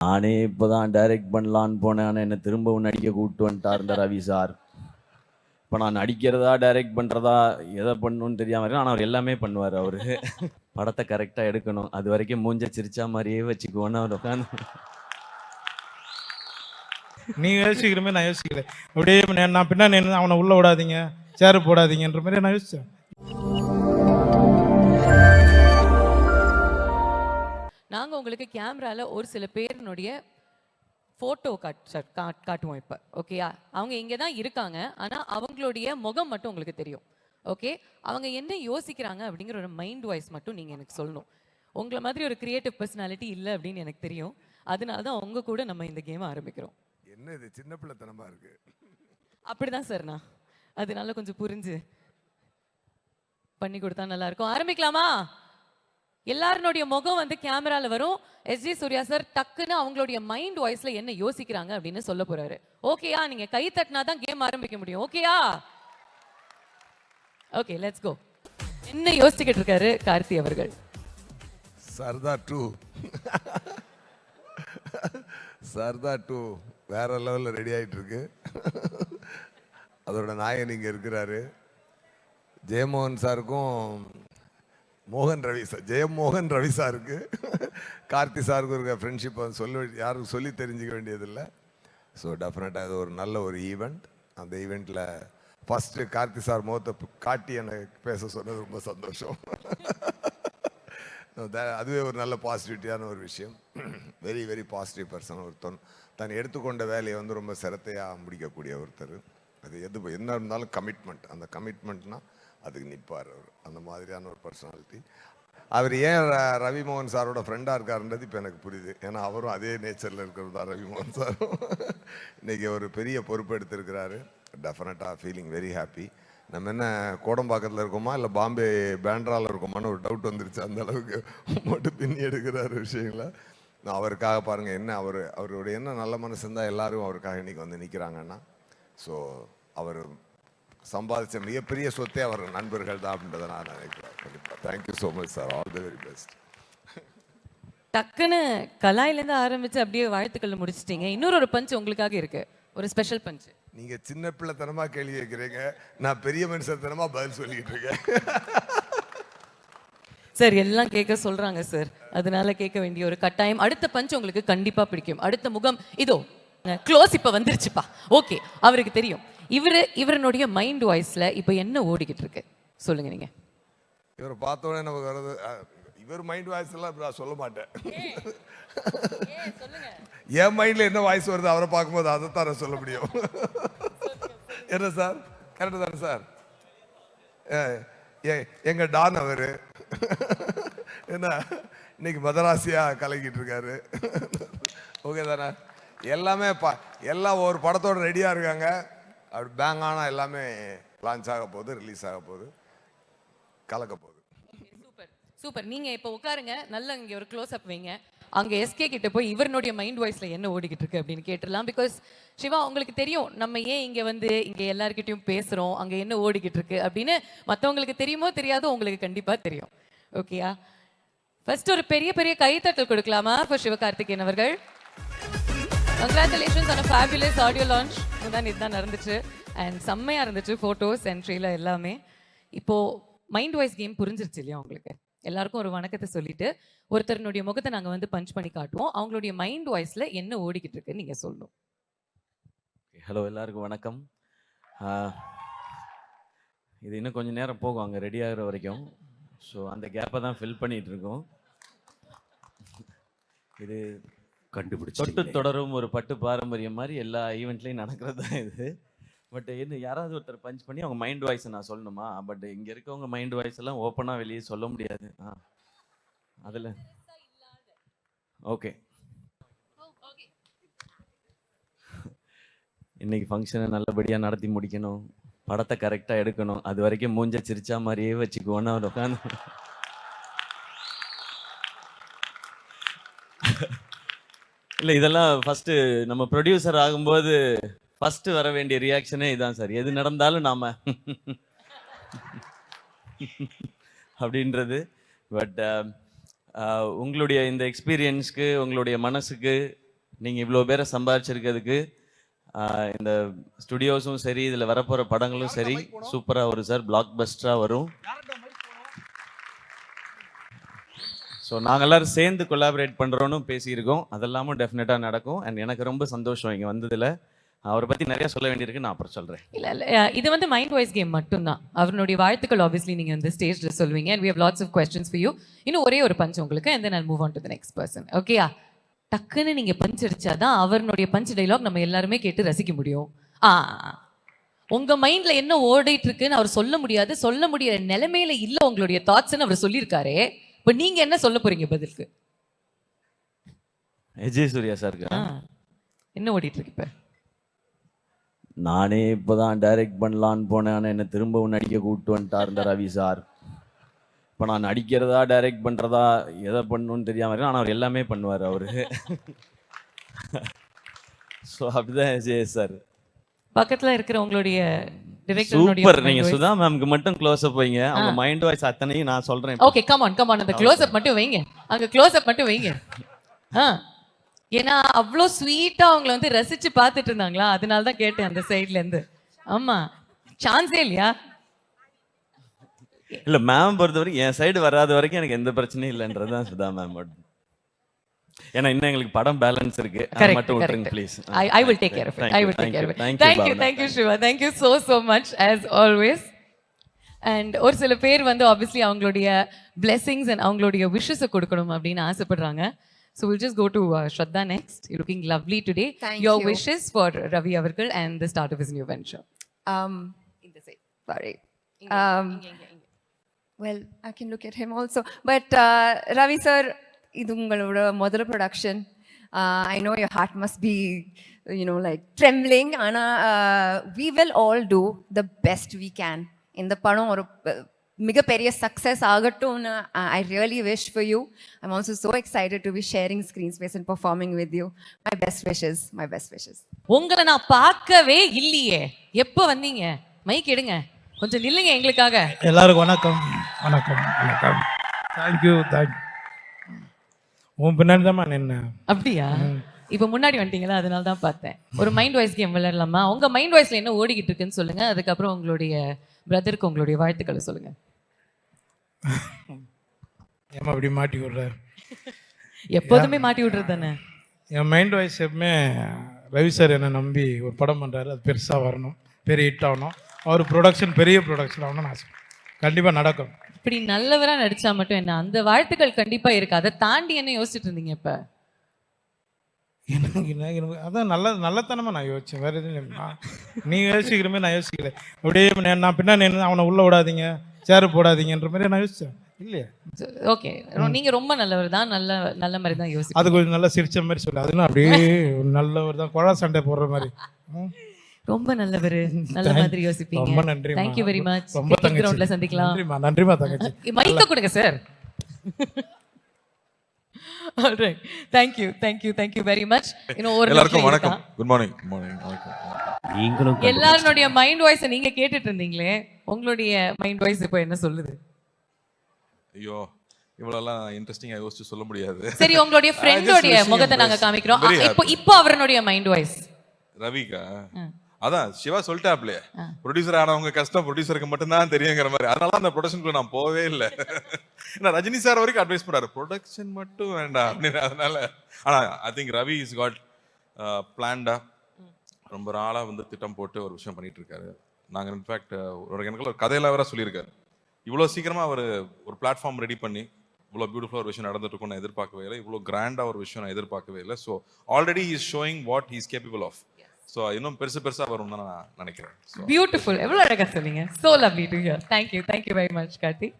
நானே இப்போதான் டைரக்ட் பண்ணலான்னு போனேன். ஆனால் என்னை திரும்பவும் நடிக்க கூப்பிட்டு வந்துட்டார் இந்த ரவி சார். இப்போ நான் நடிக்கிறதா டைரக்ட் பண்ணுறதா எதை பண்ணணும்னு தெரியாமல் இருக்கேன். ஆனால் அவர் எல்லாமே பண்ணுவார் அவர். படத்தை கரெக்டாக எடுக்கணும். அது வரைக்கும் மூஞ்ச சிரிச்சா மாதிரியே வச்சுக்குவோன்னு அவர் உட்காந்து நீ யோசிக்கிற மாதிரி நான் யோசிக்கல அப்படியே நான் நான் பின்னாடி அவனை உள்ளே விடாதீங்க சேர் போடாதீங்கன்ற மாதிரி நான் யோசித்தேன் உங்களுக்கு கேமரால ஒரு சில பேரினுடைய போட்டோ காட் காட்டுவோம் இப்ப ஓகேயா அவங்க இங்க தான் இருக்காங்க ஆனா அவங்களுடைய முகம் மட்டும் உங்களுக்கு தெரியும் ஓகே அவங்க என்ன யோசிக்கிறாங்க அப்படிங்கிற ஒரு மைண்ட் வாய்ஸ் மட்டும் நீங்க எனக்கு சொல்லணும். உங்களை மாதிரி ஒரு கிரியேட்டிவ் பர்சனாலிட்டி இல்லை அப்படின்னு எனக்கு தெரியும். அதனால தான் உங்க கூட நம்ம இந்த கேம் ஆரம்பிக்கிறோம். என்ன இது? சின்ன பிள்ளைத்தனமா இருக்கு. அப்படிதான் சார் நான். அதனால கொஞ்சம் புரிஞ்சு பண்ணி கொடுத்தா நல்லா இருக்கும். ஆரம்பிக்கலாமா? எல்லாருடைய முகம் வந்து கேமரால வரும். எஸ் ஜி சூர்யா சார் டக்குன்னு அவங்களுடைய மைண்ட் வாய்ஸ்ல என்ன யோசிக்கிறாங்க அப்படின்னு சொல்ல போறாரு. ஓகேயா நீங்க கை தட்டினா தான் கேம் ஆரம்பிக்க முடியும். ஓகேயா ஓகே லெட்ஸ் கோ என்ன யோசிச்சுக்கிட்டு இருக்காரு கார்த்தி அவர்கள்? சர்தார் டூ சர்தார் டூ வேற லெவலில் ரெடி ஆயிட்டு இருக்கு அதோட நாயன் இங்கே இருக்கிறாரு. ஜெயமோகன் சாருக்கும் மோகன் ரவி சார் ஜெயமோகன் ரவி சாருக்கு கார்த்தி சாருக்கு இருக்க ஃப்ரெண்ட்ஷிப் சொல்ல யாருக்கும் சொல்லி தெரிஞ்சுக்க வேண்டியதில்லை. ஸோ டெஃபினட்டாக இது ஒரு நல்ல ஒரு ஈவெண்ட் அந்த ஈவெண்ட்டில் ஃபஸ்ட்டு கார்த்தி சார் முகத்தை காட்டி எனக்கு பேச சொன்னது ரொம்ப சந்தோஷம். அதுவே ஒரு நல்ல பாசிட்டிவிட்டியான ஒரு விஷயம். வெரி வெரி பாசிட்டிவ் பர்சன் ஒருத்தன். தான் எடுத்துக்கொண்ட வேலையை வந்து ரொம்ப சிரத்தையாக முடிக்கக்கூடிய ஒருத்தர். அது எது என்ன இருந்தாலும் கமிட்மெண்ட் அந்த கமிட்மெண்ட்னா அதுக்கு நிற்பார் அவர். அந்த மாதிரியான ஒரு பர்சனாலிட்டி அவர் ஏன் ர- ரவி மோகன் சாரோட ஃப்ரெண்டாக இருக்காருன்றது இப்போ எனக்கு புரியுது. ஏன்னா அவரும் அதே நேச்சரில் இருக்கிறது தான் ரவி மோகன் சாரும். இன்றைக்கி ஒரு பெரிய பொறுப்பு எடுத்திருக்கிறாரு. டெஃபினட்டாக ஃபீலிங் வெரி ஹாப்பி நம்ம என்ன கோடம்பாக்கத்தில் இருக்கோமா? இல்லை பாம்பே பேண்ட்ராவில் இருக்கோமான்னு ஒரு டவுட் வந்துருச்சு. அந்த அளவுக்கு மட்டும் பின்னி எடுக்கிறாரு விஷயங்கள. நான் அவருக்காக பாருங்கள் என்ன அவர் அவருடைய என்ன நல்ல மனசு இருந்தால் எல்லாரும் அவருக்காக இன்றைக்கி வந்து நிற்கிறாங்கன்னா ஸோ அவர் சம்பாதிச்ச மிகப்பெரிய சொத்தே அவர் நண்பர்கள் தான் அப்படின்றத நான் நினைக்கிறேன். கண்டிப்பாக thank you so much sir all the very best டக்குன்னு கலாயிலேருந்து ஆரம்பிச்சு அப்படியே வாழ்த்துக்கள் முடிச்சிட்டீங்க. இன்னொரு ஒரு பஞ்ச் உங்களுக்காக இருக்கு. ஒரு ஸ்பெஷல் பஞ்ச் நீங்க சின்ன பிள்ளைத்தனமா கேள்வி கேட்குறீங்க. நான் பெரிய மனுஷத்தனமா பதில் சொல்லிட்டு இருக்கேன். சார் எல்லாம் கேட்க சொல்றாங்க சார். அதனால கேட்க வேண்டிய ஒரு கட்டாயம். அடுத்த பஞ்ச் உங்களுக்கு கண்டிப்பா பிடிக்கும். அடுத்த முகம் இதோ க்ளோஸ் இப்ப வந்துருச்சுப்பா. ஓகே அவருக்கு தெரியும். இவரு இவரனுடைய மைண்ட் வாய்ஸில் இப்போ என்ன ஓடிக்கிட்டு இருக்கு? சொல்லுங்க நீங்கள் இவரை பார்த்தோன்னே நமக்கு வர்றது இவர் மைண்ட் வாய்ஸ் எல்லாம் நான் சொல்ல மாட்டேன். என் மைண்டில் என்ன வாய்ஸ் வருது அவரை பார்க்கும்போது அதைத்தான் நான் சொல்ல முடியும். என்ன சார்? கரெக்டு தானே சார்? ஏ- ஏ- எங்க டான் அவரு. என்ன இன்னைக்கு மதராசியா கலக்கிட்டு இருக்காரு. ஓகே தானே? எல்லாமே பா எல்லாம் ஒரு படத்தோட ரெடியாக இருக்காங்க. அப்படி பேங் ஆனால் எல்லாமே லான்ச் ஆக போகுது ரிலீஸ் ஆக போகுது கலக்க போகுது. Super super. நீங்கள் இப்போ உட்காருங்க நல்ல இங்கே ஒரு க்ளோஸ் அப் வைங்க. அங்கே எஸ்கே கிட்ட போய் இவருடைய மைண்ட் வாய்ஸில் என்ன ஓடிக்கிட்டு இருக்கு அப்படின்னு கேட்டுடலாம். பிகாஸ் சிவா உங்களுக்கு தெரியும் நம்ம ஏன் இங்கே வந்து இங்கே எல்லாருக்கிட்டையும் பேசுகிறோம் அங்கே என்ன ஓடிக்கிட்டு இருக்கு அப்படின்னு மற்றவங்களுக்கு தெரியுமோ தெரியாதோ உங்களுக்கு கண்டிப்பாக தெரியும். ஓகேயா ஃபர்ஸ்ட் ஒரு பெரிய பெரிய கைத்தட்டல் கொடுக்கலாமா இப்போ சிவகார்த்திகேயன் அவர்கள்? Congratulations on fabulous audio launch தான் இதுதான் நடந்துச்சு. அண்ட் செம்மையாக இருந்துச்சு ஃபோட்டோஸ் என்ட்ரியில் எல்லாமே. இப்போது மைண்ட் வாய்ஸ் கேம் புரிஞ்சிருச்சு இல்லையா உங்களுக்கு? எல்லாருக்கும் ஒரு வணக்கத்தை சொல்லிட்டு ஒருத்தருனுடைய முகத்தை நாங்கள் வந்து பஞ்ச் பண்ணி காட்டுவோம். அவங்களுடைய மைண்ட் வாய்ஸில் என்ன ஓடிக்கிட்டு இருக்குன்னு நீங்கள் சொல்லணும். ஹலோ எல்லாருக்கும் வணக்கம். இது இன்னும் கொஞ்சம் நேரம் போகும் அங்கே ரெடி ஆகிற வரைக்கும். ஸோ அந்த கேப்பை தான் ஃபில் பண்ணிகிட்ருக்கோம் இது கண்டுபிடிச்சு தொட்டு தொடரும் ஒரு பட்டு பாரம்பரியம் மாதிரி எல்லா ஈவெண்ட்லையும் நடக்கிறது தான் இது. பட் என்ன யாராவது ஒருத்தர் பஞ்ச் பண்ணி அவங்க மைண்ட் வாய்ஸை நான் சொல்லணுமா? பட் இங்கே இருக்கவங்க மைண்ட் வாய்ஸ் எல்லாம் ஓப்பனாக வெளியே சொல்ல முடியாது. ஆ. அதில். ஓகே இன்னைக்கு ஃபங்க்ஷனை நல்லபடியாக நடத்தி முடிக்கணும். படத்தை கரெக்டாக எடுக்கணும். அது வரைக்கும் மூஞ்ச சிரிச்சா மாதிரியே வச்சுக்குவோன்னு அவர் உட்காந்து இல்லை இதெல்லாம் ஃபஸ்ட்டு நம்ம ப்ரொடியூசர் ஆகும்போது ஃபஸ்ட்டு வர வேண்டிய ரியாக்ஷனே இதான் சார் எது நடந்தாலும் நாம அப்படின்றது. பட் உங்களுடைய இந்த எக்ஸ்பீரியன்ஸ்க்கு உங்களுடைய மனசுக்கு நீங்கள் இவ்வளோ பேரை சம்பாதிச்சிருக்கிறதுக்கு இந்த ஸ்டுடியோஸும் சரி இதில் வரப்போகிற படங்களும் சரி சூப்பராக வரும் சார் பிளாக் பஸ்டராக வரும். ஸோ நாங்கள் எல்லாரும் சேர்ந்து கொலாபரேட் பண்ணுறோன்னு பேசியிருக்கோம். அதெல்லாமும் டெஃபினட்டாக நடக்கும். அண்ட் எனக்கு ரொம்ப சந்தோஷம் இங்கே வந்ததில். அவரை பற்றி நிறைய சொல்ல வேண்டியிருக்கு. நான் அப்புறம் சொல்கிறேன் இல்லை இல்லை. இது வந்து மைண்ட் வாய்ஸ் கேம் மட்டும்தான். அவருடைய வாழ்த்துக்கள் ஆப்வியஸ்லி நீங்கள் வந்து ஸ்டேஜில் சொல்லுவீங்க. And we have lots of questions for இன்னும் ஒரே ஒரு பஞ்ச் உங்களுக்கு. And then move move on to the next ஓகேயா டக்குன்னு நீங்கள் பஞ்ச் அடிச்சாதான் அவருடைய பஞ்ச் டைலாக் நம்ம எல்லாருமே கேட்டு ரசிக்க முடியும். ஆ உங்க மைண்ட்ல என்ன ஓடிட்டு இருக்குன்னு அவர் சொல்ல முடியாது. சொல்ல முடியாத நிலைமையில இல்ல உங்களுடைய தாட்ஸ்னு அவர் சொல்லியிருக்காரே. இப்போ நீங்க என்ன சொல்ல போறீங்க பதிலுக்கு? விஜய் சூர்யா சாருக்கு என்ன ஓடிட்டு இருக்கு இப்ப? நானே இப்போதான் டைரக்ட் பண்ணலான்னு போனேன். ஆனால் என்னை திரும்பவும் நடிக்க கூப்பிட்டு வந்துட்டார் இந்த ரவி சார் இப்போ நான் நடிக்கிறதா டைரக்ட் பண்ணுறதா எதை பண்ணணும்னு தெரியாம இருக்கேன். ஆனால் அவர் எல்லாமே பண்ணுவார் அவர். ஸோ அப்படிதான் விஜய் சார் பக்கத்துல இருக்கிற உங்களுடைய சூப்பர் நீங்க சுதா மேம்க்கு மட்டும் க்ளோஸ் அப் வைங்க. அவங்க மைண்ட் வாய்ஸ் அத்தனையும் நான் சொல்றேன் okay come on come on அந்த க்ளோஸ் அப் மட்டும் வைங்க. அங்க க்ளோஸ் அப் மட்டும் வைங்க. ஏன்னா அவ்வளோ ஸ்வீட்டா அவங்கள வந்து ரசிச்சு பார்த்துட்டு இருந்தாங்களா? அதனால தான் கேட்டேன் அந்த சைடுல இருந்து. ஆமா. சான்ஸே இல்லையா? இல்ல மேம் பொறுத்த வரைக்கும் என் சைடு வராத வரைக்கும் எனக்கு எந்த பிரச்சனையும் இல்லைன்றது தான் சுதா மேம் ஏன்னா இன்னும் எங்களுக்கு படம் பேலன்ஸ் இருக்கு மட்டும் விட்டுருங்க. Please I, I will take care of it. I will take care of it. Thank you, thank you, Shiva. Thank you so, so much, as always. And ஒரு சில பேர் வந்து ஆப்வியஸ்லி அவங்களுடைய blessings அண்ட் அவங்களுடைய விஷஸை கொடுக்கணும் அப்படின்னு ஆசைப்படுறாங்க so will just go to Shraddha next you looking lovely today your. Wishes for Ravi அவர்கள் and the start of his new venture Um, இந்த side sorry. Um, well, I can look at him also. But uh, Ravi sir, இது உங்களோட முதல் production I know your heart must be you know like trembling ஆனால் we will all do the best we can இந்த படம் ஒரு ப- மிகப்பெரிய success ஆகட்டும்னு I really wish for you I'm also so excited to be sharing screen space and performing with you my best wishes my best wishes உங்களை நான் பார்க்கவே இல்லையே. எப்போ வந்தீங்க? மைக் எடுங்க. கொஞ்சம் நில்லுங்க எங்களுக்காக. எல்லாருக்கும் வணக்கம். வணக்கம். வணக்கம். தேங்க்யூ தேங்க்யூ உன் பின்னாடி தான் நின்னேன் அப்படியா இப்போ முன்னாடி வந்துட்டீங்களா? அதனால தான் பார்த்தேன். ஒரு மைண்ட் வாய்ஸ் கேம் விளையாடலாமா? உங்க மைண்ட் வாய்ஸ்ல என்ன ஓடிக்கிட்டு இருக்குன்னு சொல்லுங்க. அதுக்கப்புறம் உங்களுடைய பிரதருக்கு உங்களுடைய வாழ்த்துக்களை சொல்லுங்க. ஏமா இப்படி மாட்டி விடுற? எப்போதுமே மாட்டி விடுறது தானே? என் மைண்ட் வாய்ஸ் எப்பவுமே ரவி சார் என்னை நம்பி ஒரு படம் பண்ணுறாரு அது பெருசாக வரணும். பெரிய ஹிட் ஆகணும். அவர் ப்ரொடக்ஷன் பெரிய ப்ரொடக்ஷன் ஆகணும்னு ஆசை கண்டிப்பாக நடக்கும். இப்படி நல்லவரா நடிச்சா மட்டும் என்ன? அந்த வாழ்த்துக்கள் கண்டிப்பா இருக்கு. அதை தாண்டி என்ன யோசிச்சுட்டு இருந்தீங்க இப்ப? எனக்கு என்ன- எனக்கு அதான் நல்ல நல்லத்தனமாக நான் யோசிச்சேன். வேறு எதுவும் நீ யோசிக்கிற மாதிரி நான் யோசிக்கல. அப்படியே நான் நான் பின்னாடி நின்னு அவனை உள்ளே விடாதீங்க சேரு போடாதீங்கன்ற மாதிரி நான் யோசித்தேன் இல்லையா? ஓகே. நீங்க ரொம்ப நல்லவர் தான். நல்ல நல்ல மாதிரி தான் யோசி அது கொஞ்சம் நல்லா சிரிச்ச மாதிரி சொல்லு. அதுனா அப்படியே நல்லவர் தான். குழா சண்டை போடுற மாதிரி. ரொம்ப நல்லவர். நல்ல Thank- மாதிரி யோசிப்பீங்க. ரொம்ப நன்றி தேங்க்யூ வெரி மச் ரொம்ப தங்கச்சி. கிரவுண்ட்ல சந்திக்கலாம். நன்றிம்மா நன்றிம்மா தங்கச்சி. மைக்க கொடுங்க sir alright thank you thank you thank you very much. இன்னும் ஒரு எல்லாருக்கும் வணக்கம்? குட் மார்னிங் குட் மார்னிங் வணக்கம். நீங்களும் எல்லாருடைய மைண்ட் வாய்ஸ் நீங்க கேட்டுட்டு இருந்தீங்களே உங்களுடைய மைண்ட் வாய்ஸ் இப்போ என்ன சொல்லுது? ஐயோ இவ்வளோலாம் இன்ட்ரெஸ்டிங்காக யோசிச்சு சொல்ல முடியாது. சரி உங்களுடைய him முகத்தை நாங்க. காமிக்கிறோம். இப்போ இப்போ அவருடைய மைண்ட் வாய்ஸ் ரவிக்கா அதான் சிவா சொல்லிட்டாப்லே ப்ரொடியூசர் ஆனவங்க கஷ்டம் ப்ரொடியூசருக்கு மட்டும்தான் தெரியுங்கிற மாதிரி. அதனால அந்த ப்ரொடக்ஷனுக்குள்ள நான் போவே இல்லை. ஏன்னா ரஜினி சார் வரைக்கும் அட்வைஸ் பண்ணாரு ப்ரொடக்ஷன் மட்டும் வேண்டாம் அப்படின்னு. அதனால ஆனா I think Ravi is got பிளான்டா ரொம்ப நாளா வந்து திட்டம் போட்டு ஒரு விஷயம் பண்ணிட்டு இருக்காரு நாங்க இன்ஃபேக்ட் ஒரு எனக்கு ஒரு கதையில வேற சொல்லியிருக்காரு. இவ்வளோ சீக்கிரமா அவர் ஒரு பிளாட்ஃபார்ம் ரெடி பண்ணி இவ்வளோ பியூட்டிஃபுல்லாக ஒரு விஷயம் நடந்துட்டு இருக்கும் நான் எதிர்பார்க்கவே இல்லை. இவ்வளோ கிராண்டாக ஒரு விஷயம் நான் எதிர்பார்க்கவே இல்லை. So already is showing what is capable of so இன்னும் பெருசு பெருசா வரும்னு தான் நான் நினைக்கிறேன். பியூட்டிஃபுல் எவ்வளோ அழகாக சொன்னீங்க. So lovely to hear thank you thank you very much Karthi.